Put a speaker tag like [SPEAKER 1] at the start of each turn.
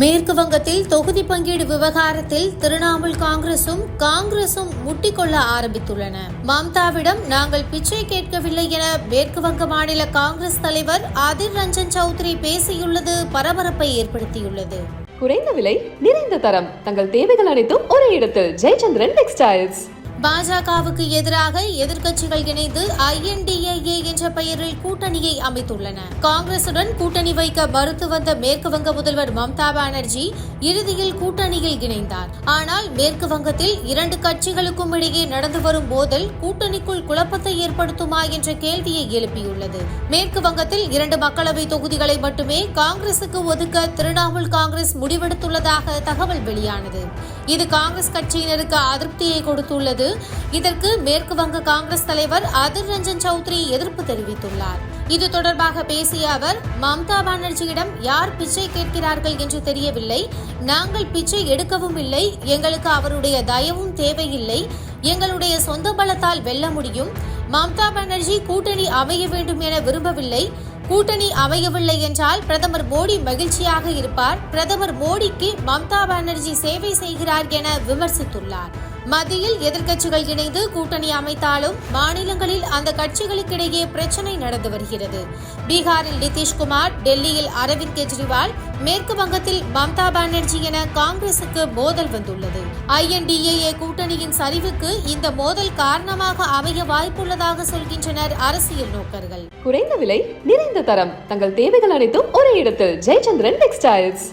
[SPEAKER 1] மேற்கு வங்கத்தில் தொகுதி பங்கீடு விவகாரத்தில் திரிணாமுல் காங்கிரசும் காங்கிரசும் முட்டிக்கொள்ள ஆரம்பித்துள்ளன. மம்தாவிடம் நாங்கள் பிச்சை கேட்கவில்லை என மேற்கு வங்க மாநில காங்கிரஸ் தலைவர் அதிர் ரஞ்சன் சௌத்ரி பேசியுள்ளது பரபரப்பை ஏற்படுத்தியுள்ளது.
[SPEAKER 2] குறைந்த விலை நிறைந்த தரம் தங்கள் தேவைகள் அனைத்தும் ஒரே இடத்தில். ஜெயச்சந்திரன் டெக்ஸ்டைல்ஸ்.
[SPEAKER 1] பாஜகவுக்கு எதிராக எதிர்க்கட்சிகள் இணைந்து ஐஎன்டிஏஏ என்ற பெயரில் கூட்டணியை அமைத்துள்ளன. காங்கிரசுடன் கூட்டணி வைக்க மறுத்து வந்த மேற்கு வங்க முதல்வர் மம்தா பானர்ஜி இறுதியில் கூட்டணியில் இணைந்தார். ஆனால் மேற்கு வங்கத்தில் இரண்டு கட்சிகளுக்கும் இடையே நடந்து வரும் மோதல் கூட்டணிக்குள் குழப்பத்தை ஏற்படுத்துமா என்ற கேள்வியை எழுப்பியுள்ளது. மேற்கு வங்கத்தில் இரண்டு மக்களவை தொகுதிகளை மட்டுமே காங்கிரசுக்கு ஒதுக்க திரிணாமுல் காங்கிரஸ் முடிவெடுத்துள்ளதாக தகவல் வெளியானது. இது காங்கிரஸ் கட்சியினருக்கு அதிருப்தியை கொடுத்துள்ளது. இதற்கு மேற்கு வங்க காங்கிரஸ் தலைவர் அதிர் ரஞ்சன் சௌத்ரி எதிர்ப்பு தெரிவித்துள்ளார். இது தொடர்பாக பேசிய அவர் மம்தா பானர்ஜியிடம் யார் பிச்சை கேட்கிறார்கள் என்று தெரியவில்லை. நாங்கள் பிச்சை எடுக்கவும் இல்லை. எங்களுக்கு அவருடைய தயவும் தேவையில்லை. எங்களுடைய சொந்த பலத்தால் வெல்ல முடியும். மம்தா பானர்ஜி கூட்டணி அமைய வேண்டும் என விரும்பவில்லை. கூட்டணி அமையவில்லை என்றால் பிரதமர் மோடி மகிழ்ச்சியாக இருப்பார். பிரதமர் மோடிக்கு மம்தா பானர்ஜி சேவை செய்கிறார் என விமர்சித்துள்ளார். மத்தியில் எதிர்க்கட்சிகள் இணைந்து கூட்டணி அமைத்தாலும் மாநிலங்களில் அந்த கட்சிகளுக்கிடையே பிரச்சனை நடந்து வருகிறது. பீகாரில் நிதிஷ்குமார் டெல்லியில் அரவிந்த் கெஜ்ரிவால் மேற்கு வங்கத்தில் மம்தா பானர்ஜி என காங்கிரசுக்கு மோதல் வந்துள்ளது. ஐஎன்டிஏஏ கூட்டணியின் சரிவுக்கு இந்த மோதல் காரணமாக அமைய வாய்ப்புள்ளதாக சொல்கின்றனர் அரசியல் நோக்கர்கள்.
[SPEAKER 2] குறைந்த விலை நிறைந்த தரம் தங்கள் தேவைகள் அனைத்தும் ஒரே இடத்தில். ஜெயச்சந்திரன் டெக்ஸ்டைல்ஸ்